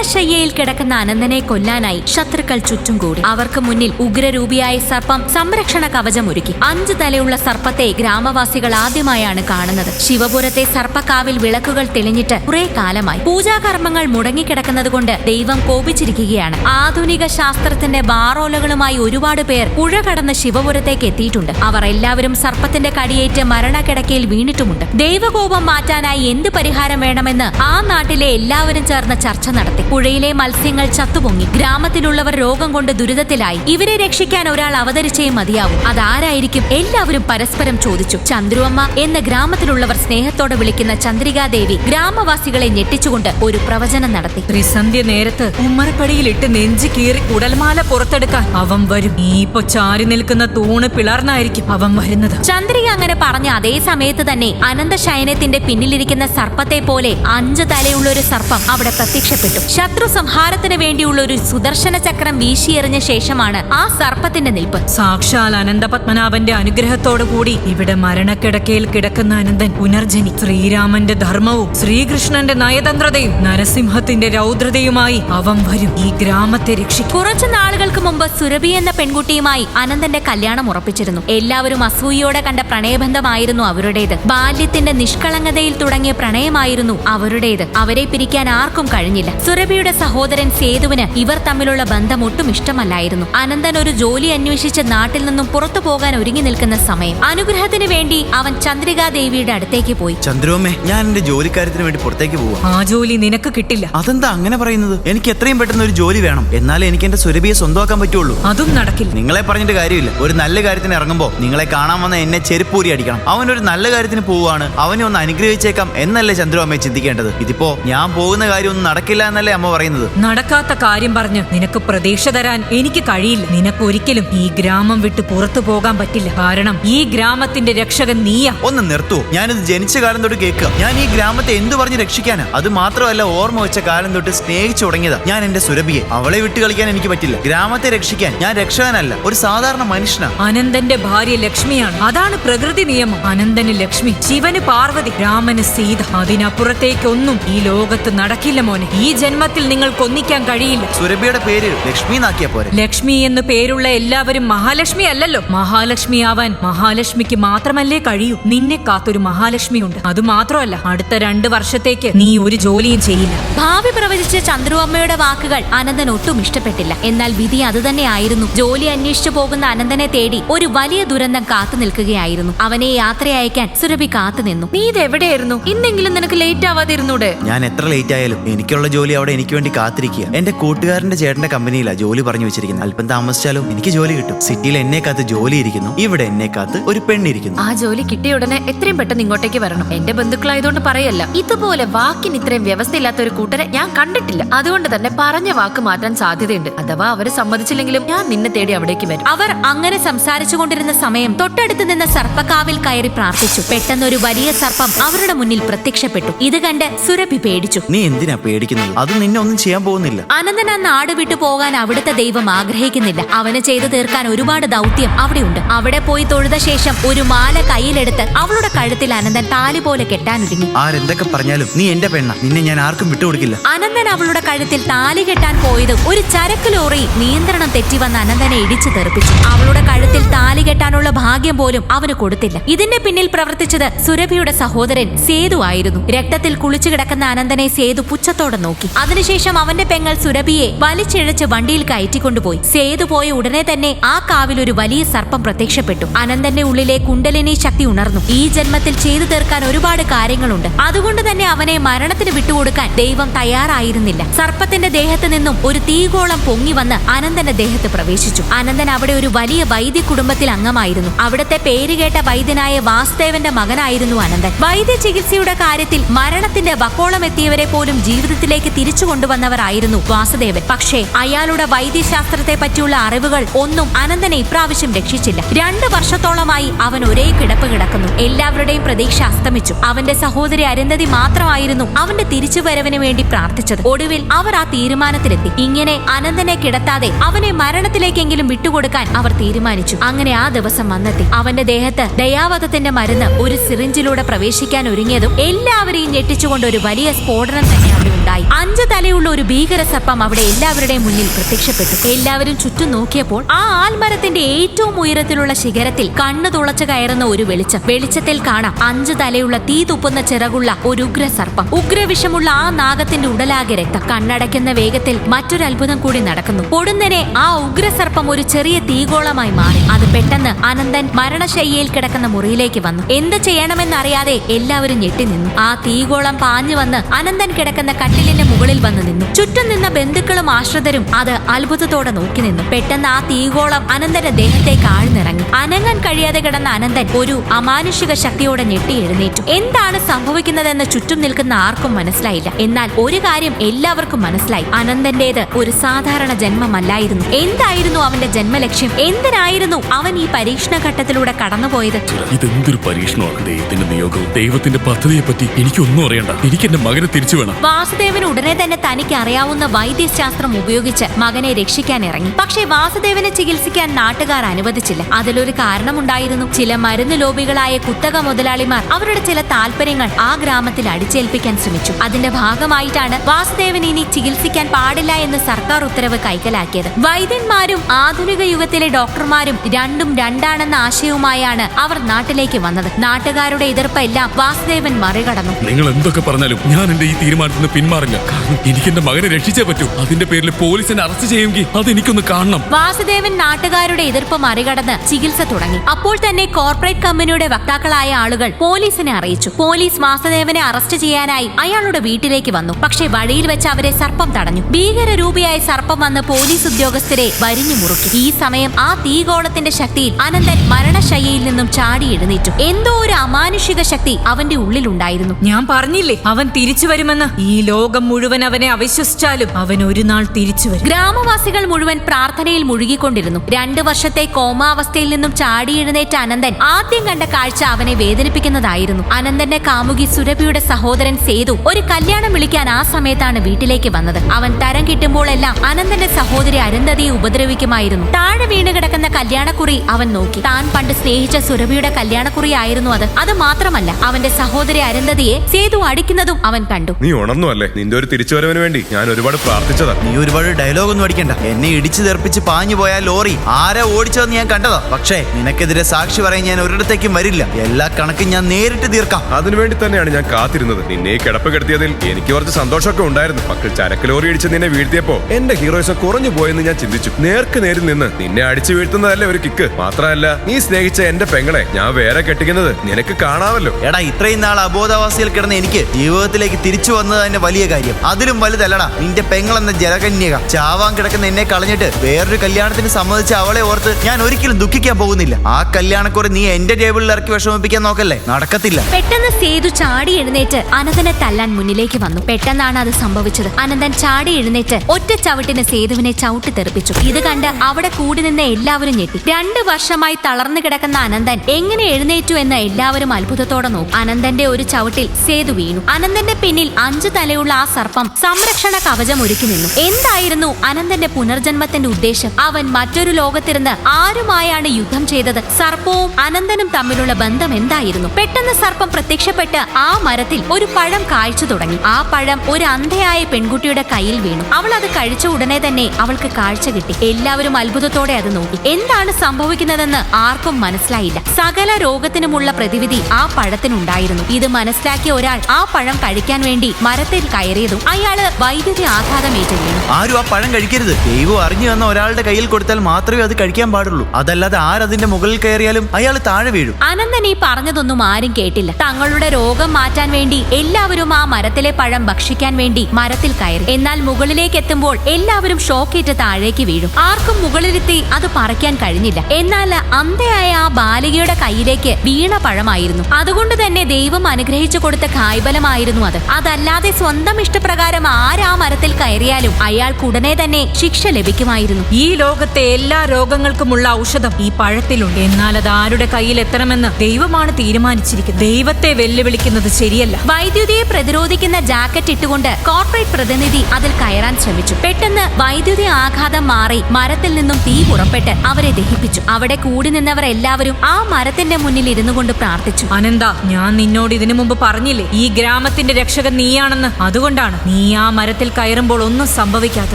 മരണശയ്യയിൽ കിടക്കുന്ന അനന്തനെ കൊല്ലാനായി ശത്രുക്കൾ ചുറ്റും കൂടി. അവർക്ക് മുന്നിൽ ഉഗ്രരൂപിയായ സർപ്പം സംരക്ഷണ കവചമൊരുക്കി അഞ്ചു തലയുള്ള സർപ്പത്തെ ഗ്രാമവാസികൾ ആദ്യമായാണ് കാണുന്നത്. ശിവപുരത്തെ സർപ്പക്കാവിൽ വിളക്കുകൾ തെളിഞ്ഞിട്ട് കുറെ കാലമായി. പൂജാകർമ്മങ്ങൾ മുടങ്ങിക്കിടക്കുന്നത് കൊണ്ട് ദൈവം കോപിച്ചിരിക്കുകയാണ്. ആധുനിക ശാസ്ത്രത്തിന്റെ ബാറോലകളുമായി ഒരുപാട് പേർ പുഴ കടന്ന് ശിവപുരത്തേക്ക് എത്തിയിട്ടുണ്ട്. അവർ എല്ലാവരും സർപ്പത്തിന്റെ കടിയേറ്റ് മരണക്കിടക്കയിൽ വീണിട്ടുമുണ്ട്. ദൈവകോപം മാറ്റാനായി എന്ത് പരിഹാരം വേണമെന്ന് ആ നാട്ടിലെ എല്ലാവരും ചേർന്ന് ചർച്ച നടത്തി. പുഴയിലെ മത്സ്യങ്ങൾ ചത്തുപൊങ്ങി. ഗ്രാമത്തിലുള്ളവർ രോഗം കൊണ്ട് ദുരിതത്തിലായി. ഇവരെ രക്ഷിക്കാൻ ഒരാൾ അവതരിച്ചേ മതിയാവും. അതാരായിരിക്കും? എല്ലാവരും പരസ്പരം ചോദിച്ചു. ചന്ദ്രുവമ്മ എന്ന ഗ്രാമത്തിലുള്ളവർ സ്നേഹത്തോടെ വിളിക്കുന്ന ചന്ദ്രികാദേവി ഗ്രാമവാസികളെ ഞെട്ടിച്ചുകൊണ്ട് ഒരു പ്രവചനം നടത്തി. ത്രിസന്ധ്യ നേരത്ത് ഉമ്മറപ്പടിയിലിട്ട് നെഞ്ചു കീറി കുടൽമാല പുറത്തെടുക്കാൻ അവൻ വരും. ഈ ഇപ്പൊ ചാരി നിൽക്കുന്ന തൂണ് പിളർന്നായിരിക്കും അവൻ വരുന്നത്. ചന്ദ്രിക അങ്ങനെ പറഞ്ഞ അതേ സമയത്ത് തന്നെ അനന്തശയനത്തിന്റെ പിന്നിലിരിക്കുന്ന സർപ്പത്തെ പോലെ അഞ്ച് തലയുള്ള ഒരു സർപ്പം അവിടെ പ്രത്യക്ഷപ്പെട്ടു. ശത്രു സംഹാരത്തിന് വേണ്ടിയുള്ള ഒരു സുദർശന ചക്രം വീശിയെറിഞ്ഞ ശേഷമാണ് ആ സർപ്പത്തിന്റെ നിൽപ്പ്. സാക്ഷാൽ അനന്തപത്മനാഭന്റെ അനുഗ്രഹത്തോടു കൂടി ഇവിടെ മരണക്കിടക്കയിൽ കിടക്കുന്ന അനന്തൻ പുനർജനി ശ്രീരാമന്റെ ധർമ്മവും ശ്രീകൃഷ്ണന്റെ നയതന്ത്രതയും നരസിംഹത്തിന്റെ രൗദ്രതയുമായി അവൻ വരും ഈ ഗ്രാമത്തെ രക്ഷിക്കും. കുറച്ചു നാളുകൾക്ക് മുമ്പ് സുരഭി എന്ന പെൺകുട്ടിയുമായി അനന്തന്റെ കല്യാണം ഉറപ്പിച്ചിരുന്നു. എല്ലാവരും അസൂയയോടെ കണ്ട പ്രണയബന്ധമായിരുന്നു അവരുടേത്. ബാല്യത്തിന്റെ നിഷ്കളങ്കതയിൽ തുടങ്ങിയ പ്രണയമായിരുന്നു അവരുടേത്. അവരെ പിരിക്കാൻ ആർക്കും കഴിഞ്ഞില്ല. സുരഭിയുടെ സഹോദരൻ സേതുവിന് ഇവർ തമ്മിലുള്ള ബന്ധം ഒട്ടും ഇഷ്ടമല്ലായിരുന്നു. അനന്തൻ ഒരു ജോലി അന്വേഷിച്ച് നാട്ടിൽ നിന്നും പുറത്തു പോകാൻ ഒരുങ്ങി നിൽക്കുന്ന സമയം. അനുഗ്രഹത്തിന് വേണ്ടി അവൻ ചന്ദ്രികാദേവിയുടെ അടുത്തേക്ക് പോയി. ചന്ദ്രോമേ ഞാൻ എന്റെ ജോലിക്കാര്യത്തിന് വേണ്ടി പുറത്തേക്ക് പോവാ. ആ ജോലി നിനക്ക് കിട്ടില്ല. അതെന്താ അങ്ങനെ പറയുന്നത്? എനിക്ക് എത്രയും പെട്ടെന്ന് ഒരു ജോലി വേണം. എന്നാലേ എനിക്ക് എന്റെ സുരഭിയെ സ്വന്തമാക്കാൻ പറ്റുള്ളൂ. അതും നടക്കില്ല. നിങ്ങളെ പറഞ്ഞിട്ട് കാര്യമില്ല. ഒരു നല്ല കാര്യത്തിന് ഇറങ്ങുമ്പോ നിങ്ങളെ കാണാൻ വന്ന എന്നെ ചെരുപ്പൂരി അടിക്കണം. അവൻ ഒരു നല്ല കാര്യത്തിന് പോവാണ് അവനെ ഒന്ന് അനുഗ്രഹിച്ചേക്കാം എന്നല്ലേ ചന്ദ്രു ചിന്തിക്കേണ്ടത്? ഇതിപ്പോ ഞാൻ പോകുന്ന കാര്യം ഒന്നും നടക്കില്ല എന്നല്ലേ അമ്മ പറയുന്നത്? നടക്കാത്ത കാര്യം പറഞ്ഞ് നിനക്ക് പ്രതീക്ഷ തരാൻ എനിക്ക് കഴിയില്ല. നിനക്ക് ഒരിക്കലും ഈ ഗ്രാമം വിട്ട് പുറത്തു പോകാൻ പറ്റില്ല. കാരണം ഈ ഗ്രാമത്തിന്റെ രക്ഷകൻ നീയാ. ഒന്ന് നിർത്തൂ. ഞാനിത് ജനിച്ച കാലം തൊട്ട് കേൾക്കുക. ഞാൻ ഈ ഗ്രാമത്തെ എന്തു പറഞ്ഞ് രക്ഷിക്കാനാ? അത് മാത്രമല്ല ഓർമ്മ വെച്ച കാലം തൊട്ട് സ്നേഹിച്ചു തുടങ്ങിയതാ. ഞാൻ എന്റെ സുരഭിയെ. അവളെ വിട്ട് കളിക്കാൻ എനിക്ക് പറ്റില്ല. ഗ്രാമത്തെ രക്ഷിക്കാൻ ഞാൻ രക്ഷകനല്ല. ഒരു സാധാരണ മനുഷ്യനാ. അനന്തന്റെ ഭാര്യ ലക്ഷ്മിയാണ്. അതാണ് പ്രകൃതി നിയമം. അനന്തന് ലക്ഷ്മി ശിവന് പാർവതി രാമന് സീത. അതിനപ്പുറത്തേക്കൊന്നും ഈ ലോകത്ത് നടക്കില്ല മോനെ. ഈ ജന്മത്തിൽ നിങ്ങൾ കൊന്നിക്കാൻ കഴിയില്ല. സുരഭിയുടെ പേര് ലക്ഷ്മി എന്നാക്കിയാ പോരെ. ലക്ഷ്മി എന്ന് പേരുള്ള എല്ലാവരും മഹാലക്ഷ്മി അല്ലല്ലോ. മഹാലക്ഷ്മി ആവാൻ മഹാലക്ഷ്മിക്ക് മാത്രമല്ലേ കഴിയൂ. നിന്നെ കാത്തൊരു മഹാലക്ഷ്മി ഉണ്ട് അത് മാത്രമല്ല അടുത്ത രണ്ട് വർഷത്തേക്ക് നീ ഒരു ജോലിയും ചെയ്യില്ല. ഭാവി പ്രവചിച്ച ചന്ദ്രുവമ്മയുടെ വാക്കുകൾ അനന്തൻ ഒട്ടും ഇഷ്ടപ്പെട്ടില്ല. എന്നാൽ വിധി അത് തന്നെയായിരുന്നു ജോലി അന്വേഷിച്ചു പോകുന്ന അനന്തനെ തേടി ഒരു വലിയ ദുരന്തം കാത്തു നിൽക്കുകയായിരുന്നു. അവനെ യാത്ര അയക്കാൻ സുരഭി കാത്തു നിന്നു. നീ ഇത് എവിടെയായിരുന്നു ഇന്നെങ്കിലും നിനക്ക് ലേറ്റ് ആവാതിരുന്നൂടെ? ഞാൻ എത്ര ലേറ്റ് ആയാലും എനിക്കുള്ള ജോലി അവിടെ എനിക്ക് വേണ്ടി കാത്തിരിക്കുക. എന്റെ കൂട്ടുകാരന്റെ ചേട്ടന്റെ കമ്പനിയിലാ ജോലി പറഞ്ഞു വെച്ചിരിക്കുന്നത്. അല്പം താമസിച്ചാലും എനിക്ക് ജോലി കിട്ടും. സിറ്റിയിൽ എന്നെ കാത്ത് ജോലി ഇരിക്കുന്നു. ഇവിടെ എന്നെ കാത്ത് ഒരു പെണ്ണിരിക്കുന്നു. ആ ജോലി കിട്ടിയ ഉടനെ എത്രയും പെട്ടെന്ന് ഇങ്ങോട്ടേക്ക് വരണം. എന്റെ ബന്ധുക്കളായതുകൊണ്ട് പറയല്ല. ഇതുപോലെ വാക്കിന് ഇത്രയും വ്യവസ്ഥയില്ലാത്ത ഒരു കൂട്ടരെ ഞാൻ കണ്ടിട്ടില്ല. അതുകൊണ്ട് തന്നെ പറഞ്ഞ വാക്ക് മാറ്റാൻ സാധ്യതയുണ്ട്. അഥവാ അവർ സമ്മതിച്ചില്ലെങ്കിലും ഞാൻ നിന്നെ തേടി അവിടേക്ക് വരും. അവർ അങ്ങനെ സംസാരിച്ചു കൊണ്ടിരുന്ന സമയം തൊട്ടടുത്ത് നിന്ന സർപ്പക്കാവിൽ കയറി പ്രാർത്ഥിച്ചു. പെട്ടെന്ന് ഒരു വലിയ സർപ്പം അവരുടെ മുന്നിൽ പ്രത്യക്ഷപ്പെട്ടു. ഇത് കണ്ട് സുരഭി പേടിച്ചു. നീ എന്തിനാ പേടിക്കുന്നത്? അത് നിന്നെ ഒന്നും ചെയ്യാൻ പോകുന്നില്ല. അനന്തൻ ആ നാട് വിട്ടു പോകാൻ അവിടുത്തെ ദൈവം ആഗ്രഹിക്കുന്നില്ല. അവന് ചെയ്തു തീർക്കാൻ ഒരുപാട് ദൗത്യം അവിടെയുണ്ട്. അവിടെ പോയി തൊഴുത ശേഷം ഒരു മാല കയ്യിലെടുത്ത് അവളുടെ കഴുത്തിൽ അനന്തൻ താലി പോലെ കെട്ടാനൊരുങ്ങി ആരെന്തൊക്കെ പറഞ്ഞാലും നീ എന്റെ പെണ്ണ. നിന്നെ ഞാൻ ആർക്കും വിട്ടുകൊടുക്കില്ല. അനന്തൻ അവളുടെ കഴുത്തിൽ താലി കെട്ടാൻ പോയത് ഒരു ചരക്ക് ലോറി നിയന്ത്രണം തെറ്റി വന്ന അനന്തനെ ഇടിച്ചു തെറിപ്പിച്ചു. അവളുടെ കഴുത്തിൽ താലി കെട്ടാനുള്ള ഭാഗ്യം പോലും അവന് കൊടുത്തില്ല. ഇതിന്റെ പിന്നിൽ പ്രവർത്തിച്ചത് സുരഭിയുടെ സഹോദരൻ സേതു ആയിരുന്നു. രക്തത്തിൽ കുളിച്ചു കിടക്കുന്ന അനന്തനെ സേതു പുച്ഛത്തോടെ നോക്കി. അതിനുശേഷം അവന്റെ പെങ്ങൾ സുരഭിയെ വലിച്ചിഴച്ച് വണ്ടിയിൽ കയറ്റിക്കൊണ്ടുപോയി. സേതു പോയ ഉടനെ തന്നെ ആ കാവിൽ ഒരു വലിയ സർപ്പം പ്രത്യക്ഷപ്പെട്ടു. അനന്തന്റെ ഉള്ളിലെ കുണ്ടലിനി ശക്തി ഉണർന്നു. ഈ ജന്മത്തിൽ ചെയ്തു തീർക്കാൻ ഒരുപാട് കാര്യങ്ങളുണ്ട്. അതുകൊണ്ട് തന്നെ അവനെ മരണത്തിന് വിട്ടുകൊടുക്കാൻ ദൈവം തയ്യാറായിരുന്നില്ല. സർപ്പത്തിന്റെ ദേഹത്ത് നിന്നും ഒരു തീകോളം പൊങ്ങി വന്ന് അനന്തന്റെ ദേഹത്ത് പ്രവേശിച്ചു. അനന്തൻ അവിടെ ഒരു വലിയ വൈദ്യ കുടുംബത്തിൽ അംഗമായിരുന്നു. അവിടുത്തെ പേരുകേട്ട വൈദ്യനായ വാസുദേവന്റെ മകനായിരുന്നു അനന്തൻ. വൈദ്യ ചികിത്സയുടെ കാര്യത്തിൽ മരണത്തിന്റെ വക്കോളം എത്തിയവരെ പോലും ജീവിതത്തിലേക്ക് തിരിച്ചു കൊണ്ടുവന്നവരായിരുന്നു വാസുദേവൻ. പക്ഷേ അയാളുടെ വൈദ്യശാസ്ത്രത്തെ പറ്റിയുള്ള അറിവുകൾ ഒന്നും അനന്തനെ ഇപ്രാവശ്യം രക്ഷിച്ചില്ല. രണ്ട് വർഷത്തോളമായി അവൻ ഒരേ കിടപ്പ് കിടക്കുന്നു. എല്ലാവരുടെയും പ്രതീക്ഷ അസ്തമിച്ചു. അവന്റെ സഹോദരി അരുന്ധതി മാത്രമായിരുന്നു അവന്റെ തിരിച്ചുവരവിന് വേണ്ടി പ്രാർത്ഥിച്ചത്. ഒടുവിൽ അവർ ആ തീരുമാനത്തിലെത്തി. ഇങ്ങനെ അനന്തനെ കിടത്താതെ അവനെ മരണത്തിലേക്കെങ്കിലും വിട്ടുകൊടുക്കാൻ അവർ തീരുമാനിച്ചു. അങ്ങനെ ആ ദിവസം വന്നെത്തി. അവന്റെ ദേഹത്ത് ദയാവധത്തിന്റെ മരുന്ന് ഒരു സിറിഞ്ചിലൂടെ പ്രവേശിക്കാൻ ഒരുങ്ങിയതും എല്ലാവരെയും ഞെട്ടിച്ചുകൊണ്ട് ഒരു വലിയ സ്ഫോടനം തന്നെ അവിടെ ഉണ്ടായി. അഞ്ചു തലയുള്ള ഒരു ഭീകര സർപ്പം അവിടെ എല്ലാവരുടെയും മുന്നിൽ പ്രത്യക്ഷപ്പെട്ടു. എല്ലാവരും ചുറ്റും നോക്കിയപ്പോൾ ആ ആൽമരത്തിന്റെ ഏറ്റവും ഉയരത്തിലുള്ള ശിഖരത്തിൽ കണ്ണു തുളച്ചു കയറുന്ന ഒരു വെളിച്ചം. വെളിച്ചത്തിൽ കാണാം അഞ്ച് തലയുള്ള തീ തുപ്പുന്ന ചിറകുള്ള ഒരു ഉഗ്ര സർപ്പം. ഉഗ്രവിഷമുള്ള ആ നാഗത്തിന്റെ ഉടലാകെ രക്തം. കണ്ണടയ്ക്കുന്ന വേഗത്തിൽ മറ്റൊരു അത്ഭുതം കൂടി നടക്കുന്നു. പൊടുന്നനെ ആ ഉഗ്ര സർപ്പം ഒരു ചെറിയ തീഗോളമായി മാറി. അത് പെട്ടെന്ന് അനന്തൻ മരണശയ്യയിൽ കിടക്കുന്ന മുറിയിലേക്ക് വന്നു. എന്ത് ചെയ്യണമെന്നറിയാതെ എല്ലാവരും ഞെട്ടി നിന്നു. ആ തീഗോളം പാഞ്ഞു വന്ന് അനന്തൻ കിടക്കുന്ന കട്ടിലിന്റെ മുകളിൽ വന്ന് നിന്നു. ചുറ്റും നിന്ന ബന്ധുക്കളും ആശ്രിതരും അത് അത്ഭുതത്തോടെ നോക്കി നിന്നു. പെട്ടെന്ന് ആ തീകോളം അനന്തന്റെ ദേഹത്തേക്ക് ആഴ്ന്നിറങ്ങി. അനങ്ങാൻ കഴിയാതെ കിടന്ന അനന്തൻ ഒരു അമാനുഷിക ശക്തിയോടെ ഞെട്ടി എഴുന്നേറ്റു. എന്താണ് സംഭവിക്കുന്നതെന്ന് ചുറ്റും നിൽക്കുന്ന ആർക്കും മനസ്സിലായില്ല. എന്നാൽ ഒരു കാര്യം എല്ലാവർക്കും മനസ്സിലായി. അനന്തന്റേത് ഒരു സാധാരണ ജന്മമല്ലായിരുന്നു. എന്തായിരുന്നു അവന്റെ ജന്മലക്ഷ്യം? എന്തിനായിരുന്നു അവൻ ഈ പരീക്ഷണ ഘട്ടത്തിലൂടെ കടന്നുപോയത്? ഇതെന്തൊരു പരീക്ഷണമാണ് ദൈവത്തിന്റെ നിയോഗവും ദൈവത്തിന്റെ പദ്ധതിയെ പറ്റി എനിക്കൊന്നും അറിയണ്ട. എനിക്ക് എന്റെ മകനെ തിരിച്ചു വേണം. വാസുദേവൻ ഉടനെ തന്നെ തനിക്ക് അറിയാവുന്ന വൈദ്യശാസ്ത്രം ഉപയോഗിച്ച് മകനെ രക്ഷിക്കാൻ ഇറങ്ങി. പക്ഷേ വാസുദേവനെ ചികിത്സിക്കാൻ നാട്ടുകാർ അനുവദിച്ചില്ല. അതിലൊരു കാരണമുണ്ടായിരുന്നു. ചില മരുന്ന് ലോബികളായ കുത്തക മുതലാളിമാർ അവരുടെ ചില താല്പര്യങ്ങൾ ആ ഗ്രാമത്തിൽ അടിച്ചേൽപ്പിക്കാൻ ശ്രമിച്ചു. അതിന്റെ ഭാഗമായിട്ടാണ് വാസുദേവൻ ഇനി ചികിത്സിക്കാൻ പാടില്ല എന്ന് സർക്കാർ ഉത്തരവ് കൈക്കലാക്കിയത്. വൈദ്യന്മാരും ആധുനിക യുഗത്തിലെ ഡോക്ടർമാരും രണ്ടും രണ്ടാണെന്ന ആശയവുമായാണ് അവർ നാട്ടിലേക്ക് വന്നത്. നാട്ടുകാരുടെ എതിർപ്പെല്ലാം വാസുദേവൻ മറികടന്നു. നിങ്ങൾ എന്തൊക്കെ പറഞ്ഞാലും ഞാൻ എന്റെ ഈ തീരുമാനത്തിന് പിന്മാറില്ല. കാരണം എനിക്ക് എന്റെ മകനെ രക്ഷിച്ചേ പറ്റൂ. അതിന്റെ പേരിൽ പോലീസ് എന്നെ അറസ്റ്റ് ചെയ്യുമെങ്കിൽ അത് എനിക്കൊന്ന് കാണണം. വാസുദേവൻ നാട്ടുകാരുടെ എതിർപ്പ് മറികടന്ന് ചികിത്സ തുടങ്ങി. അപ്പോൾ തന്നെ കോർപ്പറേറ്റ് കമ്പനിയുടെ വക്താക്കളായ ആളുകൾ പോലീസിനെ അറിയിച്ചു. പോലീസ് വാസുദേവനെ അറസ്റ്റ് ചെയ്യാനായി അയാളുടെ വീട്ടിലേക്ക് വന്നു. പക്ഷേ വഴിയിൽ വെച്ച് അവരെ സർപ്പം തടഞ്ഞു. ഭീകര ഭീകരരൂപിയായ സർപ്പം വന്ന് പോലീസ് ഉദ്യോഗസ്ഥരെ വരിഞ്ഞു മുറുക്കി. ഈ സമയം ആ തീഗോളത്തിന്റെ ശക്തിയിൽ അനന്തൻ മരണശയ്യയിൽ നിന്നും ചാടി എഴുന്നേറ്റു. എന്തോ ഒരു അമാനുഷിക ശക്തി അവന്റെ ഉള്ളിലുണ്ടായിരുന്നു. ഞാൻ പറഞ്ഞില്ലേ അവൻ തിരിച്ചു വരുമെന്ന്. ഈ ലോകം മുഴുവൻ അവനെ അവിശ്വസിച്ചാലും അവൻ ഒരു നാൾ തിരിച്ചു വരും. ഗ്രാമവാസികൾ മുഴുവൻ പ്രാർത്ഥനയിൽ മുഴുകിക്കൊണ്ടിരുന്നു. രണ്ടു വർഷത്തെ കോമാവസ്ഥയിൽ നിന്നും ചാടി എഴുന്നേറ്റ അനന്തൻ ആദ്യം കണ്ട കാഴ്ച അവനെ വേദനിപ്പിക്കുന്നതായിരുന്നു. അനന്തന്റെ കാമുകി സുരഭിയുടെ സഹോദരൻ സേതു ഒരു കല്യാണം വിളിക്കാൻ ആ സമയത്താണ് വീട്ടിലേക്ക് വന്നത്. അവൻ തരം കിട്ടുമ്പോഴെല്ലാം അനന്തന്റെ സഹോദരി അരുന്ധതിയെ ഉപദ്രവിക്കുമായിരുന്നു. താഴെ വീണ് കിടക്കുന്ന കല്യാണക്കുറി അവൻ നോക്കി. താൻ പണ്ട് സ്നേഹിച്ച സുരഭിയുടെ കല്യാണക്കുറി ആയിരുന്നു അത്. അത് മാത്രമല്ല അവന്റെ സഹോദരി അരുന്ധതിയെ സേതു അടിക്കുന്നതും അവൻ കണ്ടു. നീ ഉണർന്നു അല്ലേ? നിന്റെ ഒരു തിരിച്ചുവരവിന് വേണ്ടി ഞാൻ ഒരുപാട് പ്രാർത്ഥിച്ചതാ. നീ ഒരുപാട് ഡയലോഗ് ഒന്നും അടിക്കണ്ട. എന്നെ ഇടിച്ചു തെറിപ്പിച്ച് പാഞ്ഞു പോയ ലോറി ആരാ ഓടിച്ചതെന്ന് ഞാൻ കണ്ടതാ. പക്ഷേ നിനക്കെതിരെ സാക്ഷി പറയാൻ ഞാൻ ഒരിടത്തേക്കും വരില്ല. എല്ലാ കണക്കും ഞാൻ നേരിട്ട് തീർക്കാം. അതിനുവേണ്ടി തന്നെയാണ് ഞാൻ കാത്തിരുന്നത്. നിന്നെ കിടപ്പ് കെടുത്തിയതിൽ എനിക്ക് കുറച്ച് സന്തോഷമൊക്കെ ഉണ്ടായിരുന്നു. പക്ഷെ ചരക്ക് ലോറി ഇടിച്ച് നിന്നെ വീഴ്ത്തിയപ്പോ എന്റെ ഹീറോയിസം കുറഞ്ഞു പോയെന്ന് ഞാൻ ചിന്തിച്ചു. നേർക്ക് നേരിൽ നിന്ന് നിന്നെ അടിച്ചു വീഴ്ത്തുന്നതല്ലേ ഒരു കിക്ക് മാത്രമല്ല നീ സ്നേഹിച്ച എന്റെ പെങ്ങളെ ഞാൻ വേറെ കെട്ടിക്കുന്നത് നിനക്ക് കാണാമല്ലോ. എടാ ഇത്രയും നാൾ അബോധാവാസിയിൽ കിടന്ന എനിക്ക് ജീവിതത്തിലേക്ക് തിരിച്ചു വന്നത് തന്നെ വലിയ കാര്യം. അതിലും വലുതല്ലടാ നിന്റെ പെങ്ങളെന്ന ജലകന്യക. ചാവാൻ കിടക്കുന്ന എന്നെ കളഞ്ഞിട്ട് വേറൊരു കല്യാണത്തിന് സമ്മതിച്ച അവളെ ഓർത്ത് ഞാൻ ഒരിക്കലും ദുഃഖിക്കാൻ പോകുന്നില്ല. ആ കല്യാണക്കുറി നീ എന്റെ ടേബിളിൽ ഇറക്കി വിഷമിപ്പിക്കാൻ നോക്കല്ലേ? നടക്കത്തില്ല. പെട്ടെന്ന് സേതു ചാടി എഴുന്നേറ്റ് അനന്തനെ തല്ലാൻ മുന്നിലേക്ക് വന്നു. പെട്ടെന്നാണ് അത് സംഭവിച്ചത്. അനന്തൻ ചാടി എഴുന്നേറ്റ് ഒറ്റ ചവിട്ടിന് സേതുവിനെ ചവിട്ടി തെറിപ്പിച്ചു. ഇത് കണ്ട് അവിടെ കൂടി നിന്ന എല്ലാവരും ഞെട്ടി. രണ്ട് വർഷമായി തളർന്നു കിടക്കുന്ന അനന്തൻ എങ്ങനെ എഴുന്നേറ്റു എന്ന് എല്ലാവരും അത്ഭുതത്തോടെ നോക്കും. അനന്തന്റെ ഒരു ചവിട്ടിൽ സേതു വീണു. അനന്തന്റെ പിന്നിൽ അഞ്ചു തലയുള്ള ആ സർപ്പം സംരക്ഷണ കവചം ഒരുക്കി നിന്നു എന്തായിരുന്നു അനന്തന്റെ പുനർജന്മത്തിന്റെ ഉദ്ദേശം? അവൻ മറ്റൊരു ലോകത്തിരുന്ന് ആരുമായാണ് യുദ്ധം ചെയ്തത്? സർപ്പവും അനന്തനും തമ്മിലുള്ള ബന്ധം എന്തായിരുന്നു? പെട്ടെന്ന് സർപ്പം പ്രത്യക്ഷപ്പെട്ട് ആ മരത്തിൽ ഒരു പഴം കാഴ്ച തുടങ്ങി. ആ പഴം ഒരു അന്ധയായ പെൺകുട്ടിയുടെ കയ്യിൽ വീണു. അവൾ അത് കഴിച്ച ഉടനെ തന്നെ അവൾക്ക് കാഴ്ച കിട്ടി. എല്ലാവരും അത്ഭുതത്തോടെ അത് നോക്കി. എന്താണ് സംഭവിക്കുന്നതെന്ന് ആർക്കും മനസ്സിലായില്ല. സകല രോഗത്തിനുമുള്ള പ്രതിവിധി ആ പഴത്തിനുണ്ടായിരുന്നു. ഇത് മനസ്സിലാക്കിയ ഒരാൾ ആ പഴം കഴിക്കാൻ വേണ്ടി മരത്തിൽ കയറിയതും അയാൾ വൈദ്യുതി ആഘാതമേറ്റു വീണു ആരും ആ പഴം കഴിക്കരുത്. ദൈവം അറിഞ്ഞു വന്ന ഒരാളുടെ കയ്യിൽ കൊടുത്താൽ മാത്രമേ അത് കഴിക്കാൻ പാടുള്ളൂ. അതല്ലാതെ ആരതിന്റെ മുകളിൽ കയറിയാലും അയാൾ താഴെ വീഴും. അനന്തൻ ഈ പറഞ്ഞതൊന്നും ആരും കേട്ടില്ല. തങ്ങളുടെ രോഗം മാറ്റാൻ വേണ്ടി എല്ലാവരും ആ മരത്തിലെ പഴം ഭക്ഷിക്കാൻ വേണ്ടി മരത്തിൽ കയറി. എന്നാൽ മുകളിലേക്ക് എത്തുമ്പോൾ എല്ലാവരും ഷോക്കേറ്റ് താഴേക്ക് വീഴും. ആർക്കും മുകളിലെത്തി അത് പറിക്കാൻ കഴിഞ്ഞില്ല. എന്നാൽ അന്തയായ ആ ബാലികയുടെ കയ്യിലേക്ക് വീണ പഴമായിരുന്നു. അതുകൊണ്ട് തന്നെ ദൈവം അനുഗ്രഹിച്ചു കൊടുത്ത കായ്ബലമായിരുന്നു അത്. അതല്ലാതെ സ്വന്തം ഇഷ്ടപ്രകാരം ആരാ മരത്തിൽ കയറിയാലും അയാൾക്ക് ഉടനെ തന്നെ ശിക്ഷ ലഭിക്കുമായിരുന്നു. ഈ ലോകത്തെ എല്ലാ രോഗങ്ങൾക്കുമുള്ള ഔഷധം ഈ പഴത്തിലുണ്ട്. എന്നാൽ അത് ആരുടെ കയ്യിൽ എത്തണമെന്ന് ദൈവമാണ് തീരുമാനിച്ചിരിക്കുന്നത്. ദൈവത്തെ വെല്ലുവിളിക്കുന്നത് ശരിയല്ല. വൈദ്യുതിയെ പ്രതിരോധിക്കുന്ന ജാക്കറ്റ് ഇട്ടുകൊണ്ട് കോർപ്പറേറ്റ് പ്രതിനിധി അതിൽ കയറാൻ ശ്രമിച്ചു. പെട്ടെന്ന് വൈദ്യുതി ആഘാതം മാറി മരത്തിൽ നിന്നും തീ പുറപ്പെട്ട് അവരെ ദഹിപ്പിച്ചു. അവിടെ കൂടി നിന്നവർ എല്ലാവരും ആ മരത്തിന്റെ മുന്നിൽ ഇരുന്നു കൊണ്ട് പ്രാർത്ഥിച്ചു. അനന്ത ഞാൻ നിന്നോട് ഇതിനു മുമ്പ് പറഞ്ഞില്ലേ? ഈ ഗ്രാമത്തിന്റെ രക്ഷകൻ നീയാണെന്ന്. അതുകൊണ്ടാണ് നീ ആ മരത്തിൽ കയറുമ്പോൾ ഒന്നും സംഭവിക്കാത്ത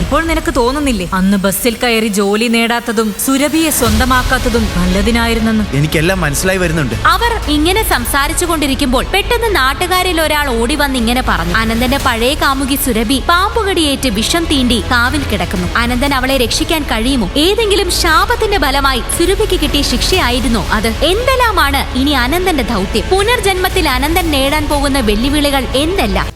ഇപ്പോൾ നിനക്ക് തോന്നുന്നില്ലേ? അന്ന് ബസ്സിൽ കയറി ജോലി നേടാത്തതും സുരഭിയെ സ്വന്തമാക്കാത്തതും നല്ലതിനായിരുന്നെന്ന്. എനിക്കെല്ലാം മനസ്സിലായി വരുന്നുണ്ട്. അവർ ഇങ്ങനെ സംസാരിച്ചു കൊണ്ടിരിക്കുമ്പോൾ പെട്ടെന്ന് നാട്ടുകാരിൽ ഒരാൾ ഓടി വന്ന് ഇങ്ങനെ പറഞ്ഞു. അനന്തന്റെ പഴയ കാമുകി സുരഭി പാമ്പുകടിയേറ്റ് വിഷം തീണ്ടി കാവിൽ കിടക്കുന്നു. അനന്തൻ അവളെ രക്ഷിക്കാൻ കഴിയുമോ? ഏതെങ്കിലും ശാപത്തിന്റെ ഫലമായി സുരഭിക്ക് കിട്ടിയ ശിക്ഷയായിരുന്നോ അത്? എന്തെല്ലാമാണ് ഇനി അനന്തന്റെ ദൗത്യം? പുനർജന്മത്തിൽ അനന്തൻ നേടാൻ പോകുന്ന വെല്ലുവിളികൾ എന്തെല്ലാം?